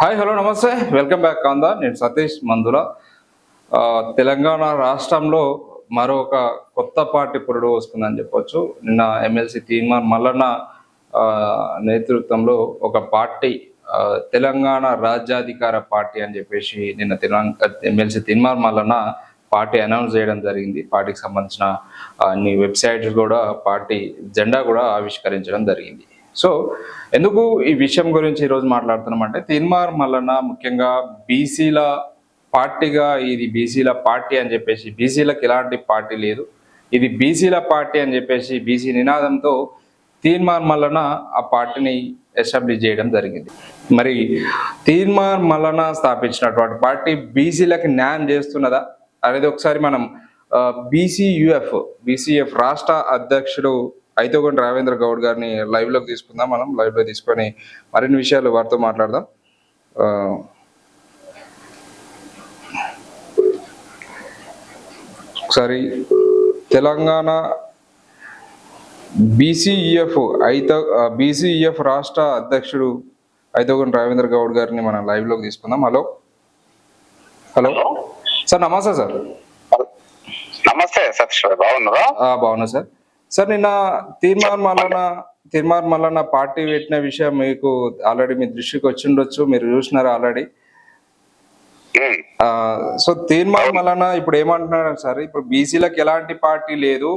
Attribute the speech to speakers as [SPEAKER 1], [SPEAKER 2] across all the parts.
[SPEAKER 1] Hi hello నమస్తే. Welcome back కాంద నేను సతీష్ మందుల. తెలంగాణ రాష్ట్రంలో మరొక కొత్త పార్టీ పురుడు వస్తుందని చెప్పొచ్చు. నిన్న ఎమ్మెల్సీ తీర్మాన్ మల్లన్న నేతృత్వంలో ఒక పార్టీ తెలంగాణ రాజ్యాధికార పార్టీ అని చెప్పేసి నిన్న తెలంగాణ ఎమ్మెల్సీ తీర్మాన్ మల్లన్న పార్టీ అనౌన్స్ చేయడం జరిగింది. పార్టీకి సంబంధించిన అన్ని వెబ్సైట్స్ కూడా పార్టీ జెండా కూడా ఆవిష్కరించడం జరిగింది. సో ఎందుకు ఈ విషయం గురించి ఈరోజు మాట్లాడుతున్నామంటే తీన్మార్ మల్లన్న ముఖ్యంగా బీసీల పార్టీగా ఇది బీసీల పార్టీ అని చెప్పేసి బీసీలకు ఎలాంటి పార్టీ లేదు. ఇది బీసీల పార్టీ అని చెప్పేసి బీసీ నినాదంతో తీన్మార్ మల్లన ఆ పార్టీని ఎస్టాబ్లిష్ చేయడం జరిగింది. మరి తీన్మార్ మల్లన స్థాపించినటువంటి పార్టీ బీసీలకు న్యాయం చేస్తున్నదా? అనేది ఒకసారి మనం బీసీయుఎఫ్ బీసీఎఫ్ రాష్ట్ర అధ్యక్షుడు అయితోగొండ రావేంద్ర గౌడ్ గారిని లైవ్లోకి తీసుకుందాం మనం లైవ్లో తీసుకొని మరిన్ని విషయాలు వారితో మాట్లాడదాం. ఒకసారి తెలంగాణ బీసీఈఎఫ్ అయిత బీసీఈఎఫ్ రాష్ట్ర అధ్యక్షుడు అయితోగొండ రావేంద్ర గౌడ్ గారిని మనం లైవ్లోకి తీసుకుందాం. హలో. హలో. సార్ నమస్తే సార్.
[SPEAKER 2] నమస్తే సతీష్ బాగున్నారా?
[SPEAKER 1] బాగున్నా సార్. సార్ నిన్న తీర్మాన్ మల్లన్న తీర్మాన్ మల్లన్న పార్టీ పెట్టిన విషయం మీకు ఆల్రెడీ మీ దృష్టికి వచ్చిండొచ్చు మీరు చూసినారు ఆల్రెడీ. సో తీర్మాన్ మల్లన్న ఇప్పుడు ఏమంటున్నారు సార్? ఇప్పుడు బీసీలకు ఎలాంటి పార్టీ లేదు.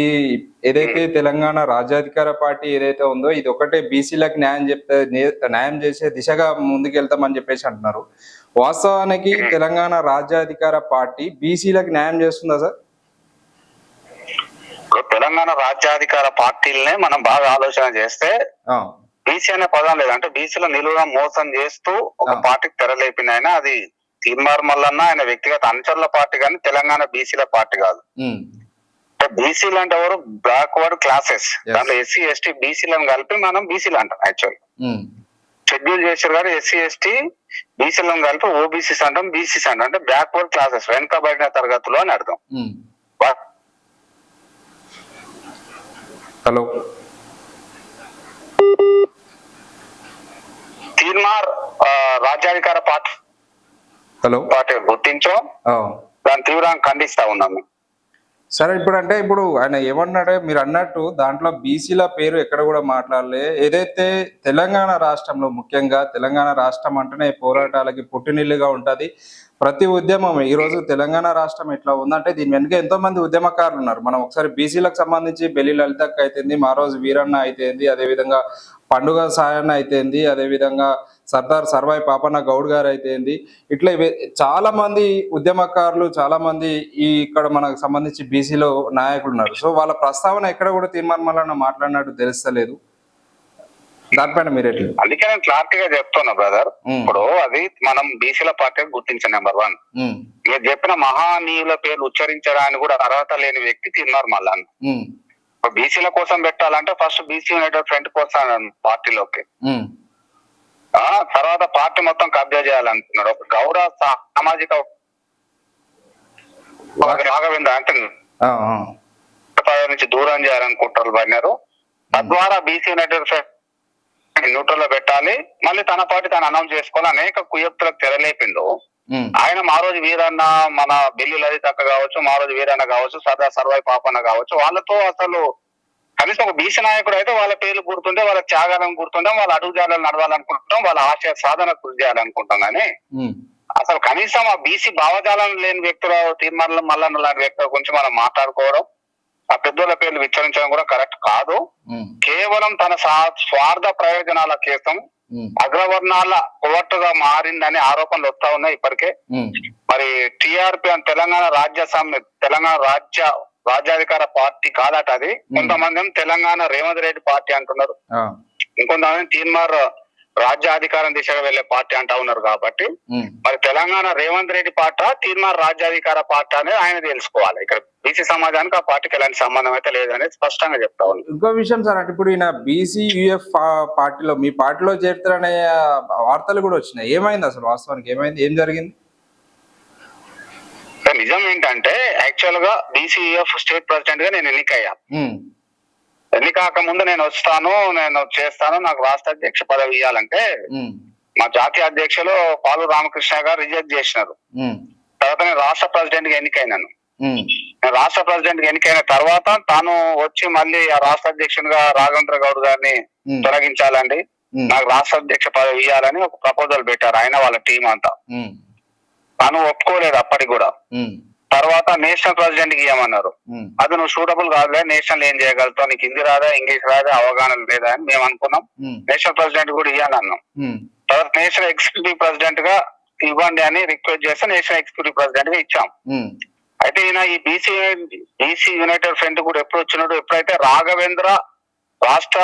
[SPEAKER 1] ఈ ఏదైతే తెలంగాణ రాజ్యాధికార పార్టీ ఏదైతే ఉందో ఇది ఒకటే బీసీలకు న్యాయం చెప్తే న్యాయం చేసే దిశగా ముందుకెళ్తామని చెప్పేసి అంటున్నారు. వాస్తవానికి తెలంగాణ రాజ్యాధికార పార్టీ బీసీలకు న్యాయం చేస్తుందా సార్?
[SPEAKER 2] తెలంగాణ రాజ్యాధికార పార్టీలనే మనం బాగా ఆలోచన చేస్తే బీసీ అనే పదం లేదు. అంటే బీసీలో నిలువుగా మోసం చేస్తూ ఒక. పార్టీకి తెరలేపిన ఆయన అది తీర్మార్ మల్లన్న ఆయన వ్యక్తిగత అనుచరుల పార్టీ కానీ తెలంగాణ బీసీల పార్టీ కాదు. బీసీలు అంటే ఎవరు? Backward classes. దాంట్లో ఎస్సీ ఎస్టీ బీసీలను కలిపి మనం బీసీలు అంటాం యాక్చువల్. షెడ్యూల్ చేశారు గారు ఎస్సీ ఎస్టీ బీసీలను కలిపి ఓబీసీస్ అంటాం బీసీస్ అంటాం. అంటే బ్యాక్వర్డ్ క్లాసెస్ వెనుకబడిన తరగతులు అని అర్థం.
[SPEAKER 1] హలో.
[SPEAKER 2] రాజ్యాధికార పార్టీ
[SPEAKER 1] హలో.
[SPEAKER 2] పార్టీ గుర్తించో.
[SPEAKER 1] ఆ.
[SPEAKER 2] దాన్ని తీవ్రంగా ఖండిస్తా ఉన్నాము
[SPEAKER 1] సరే ఇప్పుడు అంటే ఇప్పుడు ఆయన ఏమన్నాడే? మీరు అన్నట్టు దాంట్లో బీసీల పేరు ఎక్కడ కూడా మాట్లాడలే. ఏదైతే తెలంగాణ రాష్ట్రంలో ముఖ్యంగా తెలంగాణ రాష్ట్రం అంటేనే పోరాటాలకి పుట్టినిల్లుగా ఉంటుంది. ప్రతి ఉద్యమం ఈ రోజు తెలంగాణ రాష్ట్రం ఎట్లా ఉందంటే దీని వెనుక ఎంతో మంది ఉద్యమకారులు ఉన్నారు. మనం ఒకసారి బీసీలకు సంబంధించి బెల్లి లలితక్క అయితేంది మా రోజు వీరన్న అయితేంది అదే విధంగా పండుగ సాయన్న అయితేంది అదే విధంగా సర్దార్ సర్వాయి పాపన్న గౌడ్ గారు అయితేంది ఇట్లా ఇవే- చాలా మంది ఉద్యమకారులు చాలా మంది ఈ ఇక్కడ మనకు సంబంధించి బీసీలో నాయకులు ఉన్నారు సో వాళ్ళ ప్రస్తావన ఎక్కడ కూడా తీర్మానం మాట్లాడినట్టు తెలుస్తలేదు. దానిపైన మీరు
[SPEAKER 2] అందుకే నేను క్లారిటీగా చెప్తున్నా బ్రదర్. ఇప్పుడు అది మనం బీసీల పార్టీ గుర్తించిన నెంబర్ వన్. మీరు చెప్పిన మహానీయుల పేర్లు ఉచ్చరించడానికి కూడా అర్హత లేని వ్యక్తి తిన్నారు మళ్ళా. బీసీల కోసం పెట్టాలంటే ఫస్ట్ బీసీ యునైటెడ్ ఫ్రంట్ కోసం పార్టీలోకి. ఆ తర్వాత పార్టీ మొత్తం కబ్జా చేయాలనుకున్నాడు ఒక సా- సామాజిక రాఘవేంద్ర అంటే నుంచి దూరం చేయాలనుకుంటారు పడినారు తద్వారా బీసీ న్యూట్రల్లో పెట్టాలి. మళ్ళీ తన పార్టీ తను అనౌన్స్ చేసుకోవాలి. అనేక కుయప్తులకు తెరలేపిండు.
[SPEAKER 1] ఉమ్,
[SPEAKER 2] ఆయన మా రోజు వీరన్న మన బిల్లు లలిత కావచ్చు మా రోజు వీరన్న కావచ్చు సదా సర్వాయి పాపన్న కావచ్చు వాళ్ళతో అసలు కనీసం ఒక బీసీ నాయకుడు అయితే వాళ్ళ పేర్లు గుర్తుంటే వాళ్ళ త్యాగాలను గుర్తుంటాం వాళ్ళ అడుగుజాలను నడవాలనుకుంటాం వాళ్ళ ఆశయ సాధన కృషి చేయాలనుకుంటాం కానీ అసలు కనీసం ఆ బీసీ భావజాలం లేని వ్యక్తుల తీర్మానం మల్లన్న లాంటి వ్యక్తుల గురించి మనం మాట్లాడుకోవడం ఆ పెద్దోళ్ళ పేర్లు విచ్చరించడం కూడా కరెక్ట్ కాదు. కేవలం తన స్వార్థ ప్రయోజనాల కేసం అగ్రవర్ణాల కొవట్టుగా మారిందనే ఆరోపణలు వస్తా ఉన్నాయి ఇప్పటికే. మరి టిఆర్పి అని తెలంగాణ రాజ్య సమ్మె తెలంగాణ రాజ్య రాజ్యాధికార పార్టీ కాదట అది. కొంతమంది ఏమో తెలంగాణ రేవంత్ రెడ్డి పార్టీ అంటున్నారు. ఇంకొంతమంది తీన్మార్ రాజ్యాధికారం దిశగా వెళ్ళే పార్టీ అంటా ఉన్నారు కాబట్టి. మరి తెలంగాణ రేవంత్ రెడ్డి పార్టీ తీన్మార్ రాజ్యాధికార పార్టీ అనేది ఆయన తెలుసుకోవాలి. ఇక్కడ బీసీ సమాజానికి ఆ పార్టీకి ఎలాంటి సంబంధం అయితే లేదనేది స్పష్టంగా చెప్తా ఉన్నాను
[SPEAKER 1] ఇంకో విషయం సార్ అంటే ఇప్పుడు ఈయన బీసీ యుఎఫ్ పార్టీలో మీ పార్టీలో చేరుతారనే వార్తలు కూడా వచ్చినాయి. ఏమైంది అసలు వాస్తవానికి? ఏమైంది? ఏం జరిగింది?
[SPEAKER 2] నిజం ఏంటంటే యాక్చువల్గా బీసీఎఫ్ స్టేట్ ప్రెసిడెంట్గా నేను ఎన్నికయ్యా.
[SPEAKER 1] ఉమ్,
[SPEAKER 2] ఎన్నిక కాక ముందు నేను వస్తాను నేను చేస్తాను నాకు రాష్ట్ర అధ్యక్ష పదవి ఇవ్వాలంటే మా జాతీయ అధ్యక్షులు పాలు రామకృష్ణ గారు రిజెక్ట్ చేసినారు. తర్వాత నేను రాష్ట్ర ప్రెసిడెంట్గా ఎన్నికైనాను. నేను రాష్ట్ర ప్రెసిడెంట్గా ఎన్నికైన తర్వాత తాను వచ్చి మళ్ళీ ఆ రాష్ట్ర అధ్యక్షునిగా రాఘవేంద్ర గౌడ్ గారిని తొలగించాలండి. నాకు రాష్ట్ర అధ్యక్ష పదవి ఇవ్వాలని ఒక ప్రపోజల్ పెట్టారు ఆయన వాళ్ళ టీం అంతా. తాను ఒప్పుకోలేదు అప్పటికి కూడా. తర్వాత నేషనల్ ప్రెసిడెంట్కి ఇవ్వమన్నారు అది నువ్వు సూటబుల్ కాదులే నేషనల్ ఏం చేయగలుగుతావు నీకు హిందీ రాదా ఇంగ్లీష్ రాదా అవగాహన లేదా అని మేము అనుకున్నాం. నేషనల్ ప్రెసిడెంట్ కూడా ఇవ్వాలి అన్నాం తర్వాత నేషనల్ ఎగ్జిక్యూటివ్ ప్రెసిడెంట్గా ఇవ్వండి అని రిక్వెస్ట్ చేస్తే నేషనల్ ఎగ్జిక్యూటివ్ ప్రెసిడెంట్గా ఇచ్చాం అయితే ఈయన ఈ బీసీ బీసీ యునైటెడ్ ఫ్రంట్ కూడా ఎప్పుడు వచ్చినాడు ఎప్పుడైతే రాఘవేంద్ర రాష్ట్ర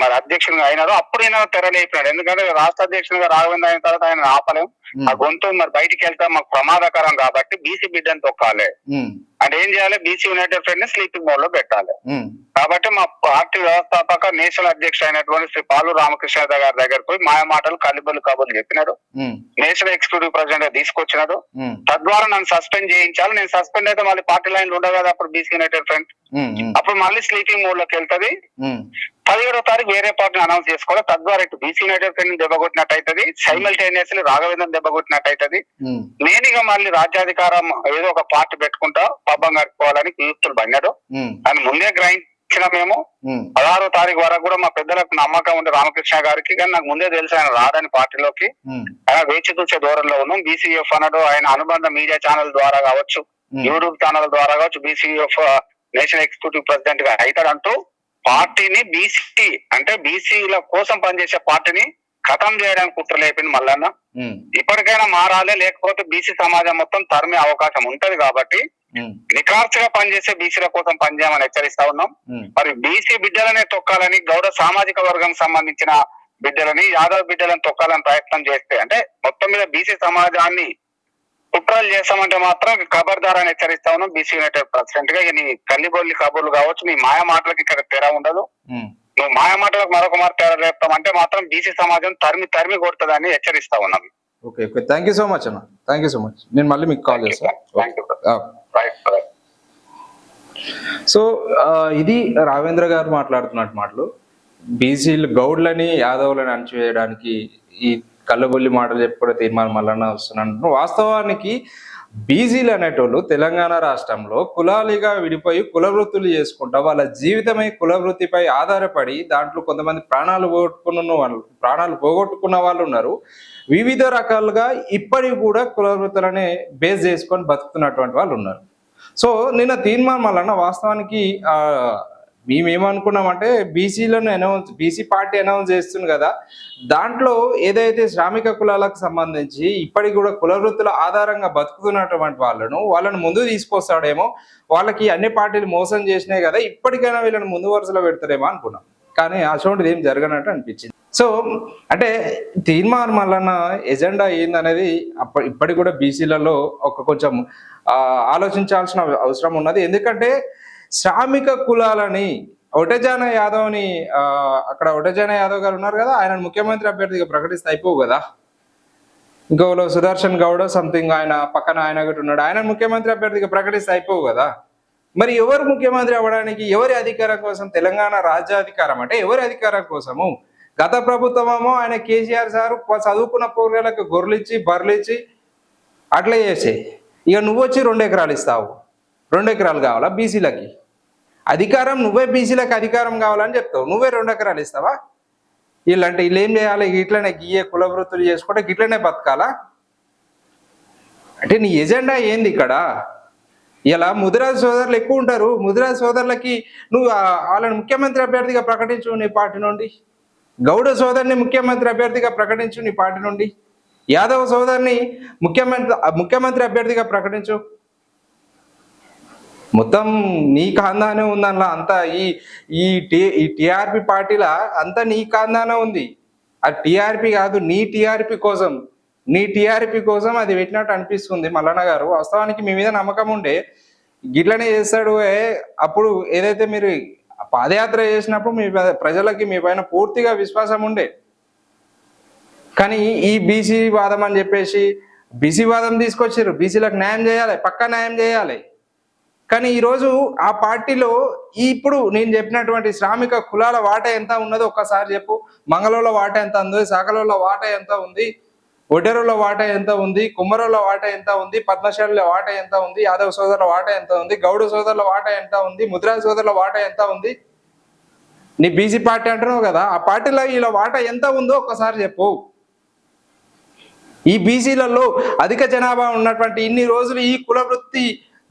[SPEAKER 2] మరి అధ్యక్షునిగా అయినారో అప్పుడు ఈయన తెరలేపినాడు. ఎందుకంటే రాష్ట్ర అధ్యక్షునిగా రాఘవేంద్ర అయిన తర్వాత ఆయన ఆపలేం. ఆ గొంతు మరి బయటికి వెళ్తే మాకు ప్రమాదకరం కాబట్టి బీసీ బిడ్డను తొక్కాలి. అంటే ఏం చేయాలి? బీసీ యునైటెడ్ ఫ్రంట్ని స్లీపింగ్ మోడ్లో పెట్టాలి కాబట్టి మా పార్టీ వ్యవస్థాపక నేషనల్ అధ్యక్షుడు అయినటువంటి శ్రీ పాలు రామకృష్ణ గారి దగ్గర పోయి మాయ మాటలు కలిబులు కబుర్లు చెప్పినాడు.
[SPEAKER 1] ఉమ్,
[SPEAKER 2] నేషనల్ ఎగ్జిక్యూటివ్ ప్రెసిడెంట్గా తీసుకొచ్చినాడు తద్వారా నన్ను సస్పెండ్ చేయించాలి. నేను సస్పెండ్ అయితే మళ్ళీ పార్టీ లైన్ ఉండవు కదా అప్పుడు బీసీ యునైటెడ్ ఫ్రంట్ అప్పుడు మళ్ళీ స్లీపింగ్ మోడ్లోకి వెళ్తది పదిహేడో తారీఖు వేరే పార్టీని అనౌన్స్ చేసుకోవాలి. తద్వారా ఇటు బీసీ ఫ్రంట్ దెబ్బ కొట్టినట్టు అవుతుంది సైమల్టేనియస్లీ రాఘవేంద్రన్ దెబ్బ కొట్టినట్టు అవుతుంది
[SPEAKER 1] ఉమ్,
[SPEAKER 2] నేనుగా మళ్ళీ రాజ్యాధికారం ఏదో ఒక పార్టీ పెట్టుకుంటా పబ్బం కట్టుకోవాలని యుక్తులు పడినాడు అని ముందే గ్రహించిన మేము. పదహారో తారీఖు వరకు కూడా మా పెద్దలకు నమ్మకం ఉంది రామకృష్ణ గారికి. కానీ నాకు ముందే తెలుసు ఆయన రాడని పార్టీలోకి ఆయన వేచి చూసే దూరంలో ఉన్నాం. బీసీఎఫ్ అన్నాడు. ఆయన అనుబంధ మీడియా ఛానల్ ద్వారా కావచ్చు యూట్యూబ్ ఛానల్ ద్వారా కావచ్చు బీసీఎఫ్ నేషనల్ ఎగ్జిక్యూటివ్ ప్రెసిడెంట్గా అవుతాడంటూ పార్టీని బీసీ అంటే బీసీల కోసం పనిచేసే పార్టీని ఖతం చేయడానికి కుట్ర లేపింది మల్లన్న. ఇప్పటికైనా మారాలి లేకపోతే బీసీ సమాజం మొత్తం తరిమే అవకాశం ఉంటది కాబట్టి నిఖార్చుగా పనిచేసే బీసీల కోసం పనిచేయమని హెచ్చరిస్తా ఉన్నాం. మరి బీసీ బిడ్డలనే తొక్కాలని గౌడ సామాజిక వర్గం సంబంధించిన బిడ్డలని యాదవ్ బిడ్డలను తొక్కాలని ప్రయత్నం చేస్తే అంటే మొత్తం మీద బీసీ సమాజాన్ని కుట్రలు చేస్తామంటే మాత్రం ఖబర్దార్ అని హెచ్చరిస్తా ఉన్నాం బీసీ యునైటెడ్ ప్రెసిడెంట్గా నీ కల్లిబొల్లి కబుర్లు కావచ్చు నీ మాయ మాటలకు ఇక్కడ తెర ఉండదు. నువ్వు మాయ మాటలకు మరొక మాట తెర లేపుతామంటే మాత్రం బీసీ సమాజం తరిమి తరిమి కొడుతుందని హెచ్చరిస్తా ఉన్నాం
[SPEAKER 1] okay okay. Thank you so much అన్న. థ్యాంక్ యూ సో మచ్ నేను మళ్ళీ మీకు కాల్ చేస్తాను సో ఇది రావేంద్ర గారు మాట్లాడుతున్నట్టు మాటలు. బీసీలు గౌడ్లని యాదవులని అణచివేయడానికి ఈ కళ్ళబొల్లి మాటలు చెప్పుకునే తీర్మానం మల్లన్న వస్తున్నాను వాస్తవానికి బీజీలు అనేటోళ్ళు తెలంగాణ రాష్ట్రంలో కులాలుగా విడిపోయి కుల వృత్తులు చేసుకుంటా వాళ్ళ జీవితమై కుల వృత్తిపై ఆధారపడి దాంట్లో కొంతమంది ప్రాణాలు పోగొట్టుకున్న వాళ్ళు ప్రాణాలు పోగొట్టుకున్న వాళ్ళు ఉన్నారు. వివిధ రకాలుగా ఇప్పటికి కూడా కుల వృత్తులనే బేస్ చేసుకొని బతుకుతున్నటువంటి వాళ్ళు ఉన్నారు. సో నిన్న తీర్మానం వలన వాస్తవానికి మేమేమనుకున్నామంటే బీసీలను అనౌన్స్ బీసీ పార్టీ అనౌన్స్ చేస్తుంది కదా. దాంట్లో ఏదైతే శ్రామిక కులాలకు సంబంధించి ఇప్పటికి కూడా కుల వృత్తుల ఆధారంగా బతుకుతున్నటువంటి వాళ్ళను వాళ్ళని ముందు తీసుకొస్తాడేమో వాళ్ళకి అన్ని పార్టీలు మోసం చేసినాయి కదా ఇప్పటికైనా వీళ్ళని ముందు వరుసలో పెడతారేమో అనుకున్నాం. కానీ అటువంటిది ఏం జరగనట్టు అనిపించింది. సో అంటే తీర్మార్ మల్లన్న ఎజెండా ఏందనేది అప్ప ఇప్పటికి కూడా బీసీలలో ఒక కొంచెం ఆలోచించాల్సిన అవసరం ఉన్నది. ఎందుకంటే శ్రామిక కులాలని ఒటజాన యాదవ్ని అక్కడ ఒటజాన యాదవ్ గారు ఉన్నారు కదా ఆయన ముఖ్యమంత్రి అభ్యర్థిగా ప్రకటిస్తే అయిపోవు కదా. ఇంకోలో సుదర్శన్ గౌడ సంథింగ్ ఆయన పక్కన ఆయన ఒకటి ఉన్నాడు ఆయన ముఖ్యమంత్రి అభ్యర్థిగా ప్రకటిస్తే అయిపోవు కదా. మరి ఎవరు ముఖ్యమంత్రి అవ్వడానికి ఎవరి అధికారం కోసం తెలంగాణ రాజ్యాధికారం అంటే ఎవరి అధికారం కోసము? గత ప్రభుత్వమేమో ఆయన కేసీఆర్ సారు చదువుకున్న పౌరులకు గొర్రెలిచ్చి బర్లిచ్చి అట్లా చేసే. ఇక నువ్వు వచ్చి రెండు ఎకరాలు ఇస్తావు. రెండు ఎకరాలు కావాలా బీసీలకి? అధికారం నువ్వే బీసీలకు అధికారం కావాలని చెప్తావు. నువ్వే రెండు ఎకరాలు ఇస్తావా? వీళ్ళంటే వీళ్ళు ఏం చేయాలి? ఇట్లనే గీయే కుల వృత్తులు చేసుకుంటే గిట్లనే బతకాలా? అంటే నీ ఎజెండా ఏంది ఇక్కడ? ఇలా ముదిరాజు సోదరులు ఎక్కువ ఉంటారు. ముదిరాజు సోదరులకి నువ్వు వాళ్ళని ముఖ్యమంత్రి అభ్యర్థిగా ప్రకటించు నీ పార్టీ నుండి. గౌడ సోదరిని ముఖ్యమంత్రి అభ్యర్థిగా ప్రకటించు నీ పార్టీ నుండి. యాదవ్ సోదరిని ముఖ్యమంత్రి ముఖ్యమంత్రి అభ్యర్థిగా ప్రకటించు. మొత్తం నీ కాందానే ఉంది అందులో అంతా ఈ ఈ టి ఈ టిఆర్పి పార్టీల అంతా నీ కాందానే ఉంది. ఆ టిఆర్పి కాదు నీ టిఆర్పి కోసం. నీ టిఆర్పి కోసం అది పెట్టినట్టు అనిపిస్తుంది మల్లన్న గారు. వాస్తవానికి మీ మీద నమ్మకం ఉండే. గిట్లనే చేస్తాడు అప్పుడు ఏదైతే మీరు పాదయాత్ర చేసినప్పుడు మీ ప్రజలకి మీ పైన పూర్తిగా విశ్వాసం ఉండే. కానీ ఈ బీసీ వాదం అని చెప్పేసి బీసీ వాదం తీసుకొచ్చారు బీసీలకు న్యాయం చేయాలి పక్కా న్యాయం చేయాలి. కానీ ఈరోజు ఆ పార్టీలో ఇప్పుడు నేను చెప్పినటువంటి శ్రామిక కులాల వాట ఎంత ఉన్నదో ఒక్కసారి చెప్పు మంగళంలో వాటా ఎంత ఉంది సాకలలో వాట ఎంత ఉంది ఒడెరుల వాట ఎంత ఉంది కుమ్మరుల వాట ఎంత ఉంది పద్మశాలుల వాట ఎంత ఉంది యాదవ సోదరుల వాట ఎంత ఉంది గౌడ సోదరుల వాట ఎంత ఉంది ముద్రా సోదరుల వాటా ఎంత ఉంది నీ బీసీ పార్టీ అంటున్నావు కదా ఆ పార్టీలో వీళ్ళ వాట ఎంత ఉందో ఒక్కసారి చెప్పు ఈ బీసీలలో అధిక జనాభా ఉన్నటువంటి ఇన్ని రోజులు ఈ కుల వృత్తి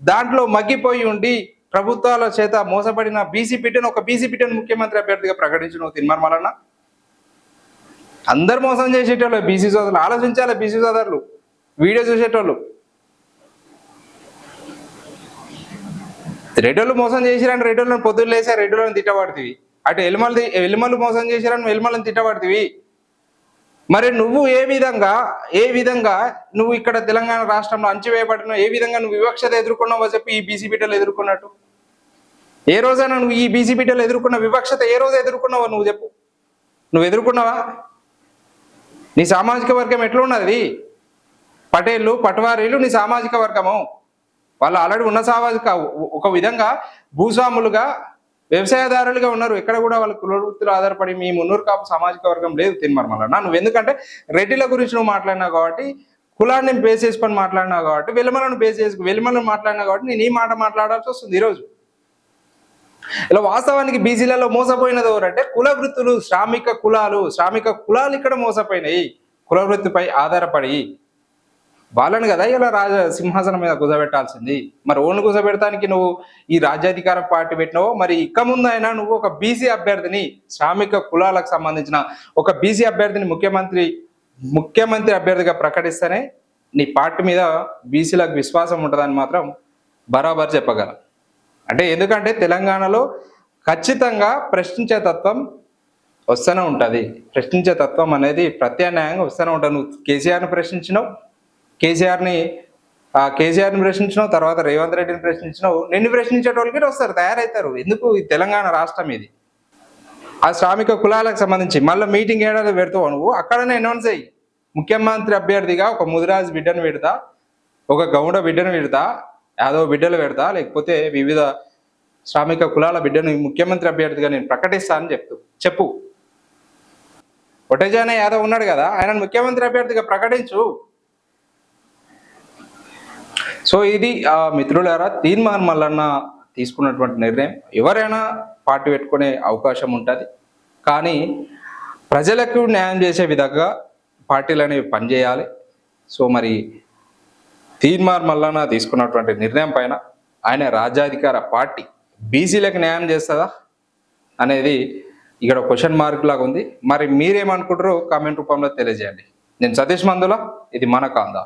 [SPEAKER 1] దాంట్లో మగ్గిపోయి ఉండి ప్రభుత్వాల చేత మోసపడిన బీసీ బిడ్డను ఒక బీసీ బిడ్డను ముఖ్యమంత్రి అభ్యర్థిగా ప్రకటించిన తిన్మర్మలన్న అందరు మోసం చేసేటోళ్ళు బీసీ సోదరులు ఆలోచించాలి బీసీ సోదరులు వీడియో చూసేటోళ్ళు. రెడ్డోళ్ళు మోసం చేసిరని రెడ్డోళ్ళని పొద్దున్న లేసా రెడ్డోళ్ళని తిట్టబడుతుంది. అటు ఎలిమలు ఎలిమలు మోసం చేసిరని ఎలిమలను తిట్టబడుతుంది. మరి నువ్వు ఏ విధంగా ఏ విధంగా నువ్వు ఇక్కడ తెలంగాణ రాష్ట్రంలో అంచివేయబడినావు ఏ విధంగా నువ్వు వివక్షత ఎదుర్కొన్నావో చెప్పి ఈ బీసీ బిడ్డలు ఎదుర్కొన్నట్టు? ఏ రోజైనా నువ్వు ఈ బీసీ బిడ్డలు ఎదుర్కొన్న వివక్షత ఏ రోజు ఎదుర్కొన్నావో నువ్వు చెప్పు. నువ్వు ఎదుర్కొన్నావా? నీ సామాజిక వర్గం ఎట్లున్నది? పటేళ్ళు పటవారీలు నీ సామాజిక వర్గము. వాళ్ళు ఆల్రెడీ ఉన్న సామాజిక ఒక విధంగా భూస్వాములుగా వ్యవసాయదారులుగా ఉన్నారు. ఎక్కడ కూడా వాళ్ళ కులవృత్తులు ఆధారపడి మీ మున్నూరు కాపు సామాజిక వర్గం లేదు తిన్మర్మల నువ్వు ఎందుకంటే రెడ్డిల గురించి నువ్వు మాట్లాడినావు కాబట్టి కులాన్ని బేస్ చేసుకొని మాట్లాడినావు కాబట్టి వెలుమలను బేస్ చేసుకు వెలుమలను మాట్లాడినావు కాబట్టి నేను ఈ మాట మాట్లాడాల్సి వస్తుంది ఈరోజు. ఇలా వాస్తవానికి బీసీలలో మోసపోయినది ఎవరంటే కుల వృత్తులు శ్రామిక కులాలు. శ్రామిక కులాలు ఇక్కడ మోసపోయినాయి. కుల వృత్తిపై ఆధారపడి వాళ్ళని కదా ఇలా రాజ సింహాసనం మీద కుదబెట్టాల్సింది మరి ఓన్లు కుదబెడటానికి నువ్వు ఈ రాజ్యాధికార పార్టీ పెట్టినావు? మరి ఇక ముందైనా నువ్వు ఒక బీసీ అభ్యర్థిని శ్రామిక కులాలకు సంబంధించిన ఒక బీసీ అభ్యర్థిని ముఖ్యమంత్రి ముఖ్యమంత్రి అభ్యర్థిగా ప్రకటిస్తేనే నీ పార్టీ మీద బీసీలకు విశ్వాసం ఉంటుందని మాత్రం బరాబర్ చెప్పగలం. అంటే ఎందుకంటే తెలంగాణలో ఖచ్చితంగా ప్రశ్నించే తత్వం వస్తూనే ఉంటుంది. ప్రశ్నించే తత్వం అనేది ప్రత్యామ్నాయంగా వస్తూనే ఉంటుంది. నువ్వు కేసీఆర్ను ప్రశ్నించినావు కేసీఆర్ని కేసీఆర్ని ప్రశ్నించినావు తర్వాత రేవంత్ రెడ్డిని ప్రశ్నించినావు నిన్ను ప్రశ్నించేటోళ్ళకి వస్తారు తయారవుతారు ఎందుకు ఈ తెలంగాణ రాష్ట్రం ఇది? ఆ శ్రామిక కులాలకు సంబంధించి మళ్ళీ మీటింగ్ ఏడాది పెడతావు నువ్వు? అక్కడనే అనౌన్స్ అయ్యి ముఖ్యమంత్రి అభ్యర్థిగా ఒక ముదిరాజు బిడ్డను పెడతా ఒక గౌడ బిడ్డను పెడతా యాదవ బిడ్డలు పెడతా లేకపోతే వివిధ శ్రామిక కులాల బిడ్డను ముఖ్యమంత్రి అభ్యర్థిగా నేను ప్రకటిస్తానని చెప్తూ. చెప్పు. ఒటేజాన యాదవ్ ఉన్నాడు కదా ఆయన ముఖ్యమంత్రి అభ్యర్థిగా ప్రకటించు. సో ఇది ఆ మిత్రులారా తీర్మాన్ మల్లన్న తీసుకున్నటువంటి నిర్ణయం. ఎవరైనా పార్టీ పెట్టుకునే అవకాశం ఉంటుంది. కానీ ప్రజలకు న్యాయం చేసే విధంగా పార్టీలు అనేవి పనిచేయాలి. సో మరి తీర్మార్ మల్లన్న తీసుకున్నటువంటి నిర్ణయం పైన ఆయన రాజ్యాధికార పార్టీ బీసీలకు న్యాయం చేస్తుందా అనేది ఇక్కడ క్వశ్చన్ మార్క్ లాగా ఉంది. మరి మీరేమనుకుంటారో కామెంట్ రూపంలో తెలియజేయండి. నేను సతీష్ మందుల ఇది మన కాందా.